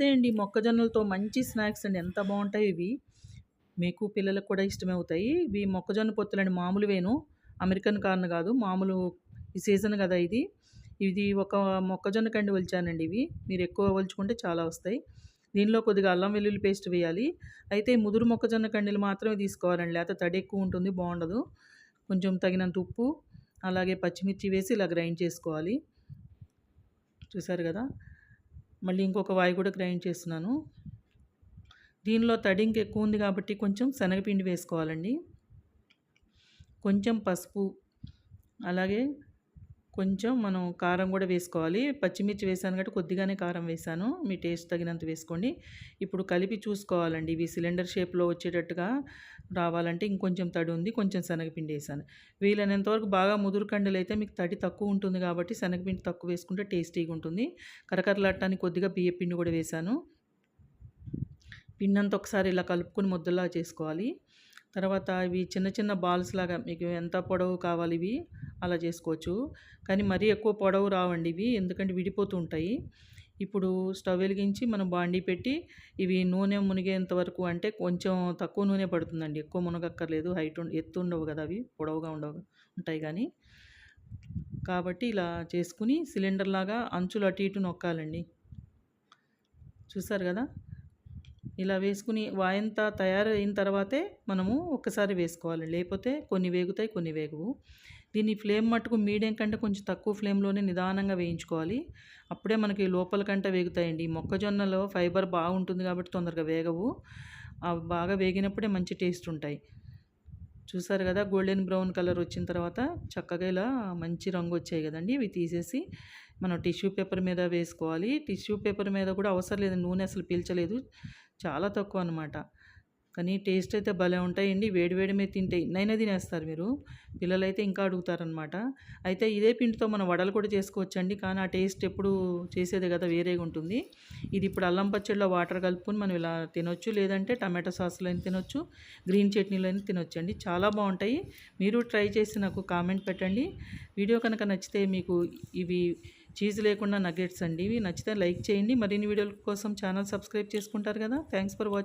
నమస్తే అండి మొక్కజొన్నలతో మంచి స్నాక్స్ అండి. ఎంత బాగుంటాయి ఇవి. మీకు పిల్లలకు కూడా ఇష్టమవుతాయి ఇవి మొక్కజొన్న పొత్తులండి మామూలు వేను అమెరికన్ కార్న్ కాదు మామూలు ఈ సీజన్ కదా ఇది. ఇది ఒక మొక్కజొన్న కండి ఒలిచానండి ఇవి. మీరు ఎక్కువ ఒలుచుకుంటే చాలా వస్తాయి. దీనిలో కొద్దిగా అల్లం వెల్లుల్లి పేస్ట్ వేయాలి. అయితే ముదురు మొక్కజొన్న కండీలు మాత్రమే తీసుకోవాలండి. లేకపోతే తడి ఎక్కువ ఉంటుంది బాగుండదు. కొంచెం తగినంత ఉప్పు అలాగే పచ్చిమిర్చి వేసి ఇలా గ్రైండ్ చేసుకోవాలి. చూసారు కదా? మళ్ళీ ఇంకొక వాయి కూడా గ్రైండ్ చేస్తున్నాను. దీనిలో తడి ఇంక ఎక్కువ ఉంది కాబట్టి కొంచెం శనగపిండి వేసుకోవాలండి. కొంచెం పసుపు అలాగే కొంచెం మనం కారం కూడా వేసుకోవాలి. పచ్చిమిర్చి వేసాను కాబట్టి కొద్దిగానే కారం వేసాను. మీ టేస్ట్ తగినంత వేసుకోండి. ఇప్పుడు కలిపి చూసుకోవాలండి. ఇవి సిలిండర్ షేప్లో వచ్చేటట్టుగా రావాలంటే ఇంకొంచెం తడి ఉంది. కొంచెం శనగపిండి వేసాను. వీలైనంతవరకు బాగా ముదురు కండలు అయితే మీకు తడి తక్కువ ఉంటుంది కాబట్టి శనగపిండి తక్కువ వేసుకుంటే టేస్టీగా ఉంటుంది. కరకరలాడటానికి కొద్దిగా బియ్యపిండి కూడా వేసాను. పిండి ఒకసారి ఇలా కలుపుకొని ముద్దలా చేసుకోవాలి. తర్వాత ఇవి చిన్న చిన్న బాల్స్ లాగా మీకు ఎంత పొడవు కావాలి ఇవి? అలా చేసుకోవచ్చు. కానీ మరీ ఎక్కువ పొడవు రావండి ఇవి. ఎందుకంటే విడిపోతూ ఉంటాయి. ఇప్పుడు స్టవ్ వెలిగించి మనం బాండీ పెట్టి ఇవి నూనె మునిగేంత వరకు అంటే కొంచెం తక్కువ నూనె పడుతుందండి. ఎక్కువ మునగక్కర్లేదు. హైట్ ఎత్తు ఉండవు కదా అవి. పొడవుగా ఉండవు ఉంటాయి కానీ. కాబట్టి ఇలా చేసుకుని సిలిండర్ లాగా అంచులు అటు ఇటు నొక్కాలండి. చూసారు కదా? ఇలా వేసుకుని వాయంతా తయారైన తర్వాతే మనము ఒక్కసారి వేసుకోవాలి లేకపోతే కొన్ని వేగుతాయి కొన్ని వేగవు. దీన్ని ఫ్లేమ్ మట్టుకు మీడియం కంటే కొంచెం తక్కువ ఫ్లేమ్లోనే నిదానంగా వేయించుకోవాలి. అప్పుడే మనకి లోపల కంటే వేగుతాయండి. మొక్కజొన్నలో ఫైబర్ బాగుంటుంది కాబట్టి తొందరగా వేగవు. అవి బాగా వేగినప్పుడే మంచి టేస్ట్ ఉంటాయి. చూసారు కదా గోల్డెన్ బ్రౌన్ కలర్ వచ్చిన తర్వాత చక్కగా ఇలా మంచి రంగు వచ్చాయి కదండి. ఇవి తీసేసి మనం టిష్యూ పేపర్ మీద వేసుకోవాలి. టిష్యూ పేపర్ మీద కూడా అవసరం లేదు. నూనె అసలు పీల్చలేదు. చాలా తక్కువ అనమాట కానీ టేస్ట్ అయితే భలే ఉంటాయండి వేడి వేడి మీద తింటే ఇన్నైనా తినేస్తారు మీరు. పిల్లలైతే ఇంకా అడుగుతారనమాట అయితే ఇదే పిండితో మనం వడలు కూడా చేసుకోవచ్చండి. కానీ ఆ టేస్ట్ ఎప్పుడు చేసేదే కదా వేరేగా ఉంటుంది. ఇది ఇప్పుడు అల్లం పచ్చడిలో వాటర్ కలుపుకొని మనం ఇలా తినొచ్చు. లేదంటే టమాటో సాస్లో తినొచ్చు గ్రీన్ చట్నీలో తినొచ్చండి. తినొచ్చు అండి చాలా బాగుంటాయి. మీరు ట్రై చేసి నాకు కామెంట్ పెట్టండి. వీడియో కనుక నచ్చితే మీకు ఇవి చీజ్ లేకుండా నగెట్స్ అండి. ఇవి నచ్చితే లైక్ చేయండి. మరిన్ని వీడియోల కోసం ఛానల్ సబ్స్క్రైబ్ చేసుకుంటారు కదా. Thanks for watching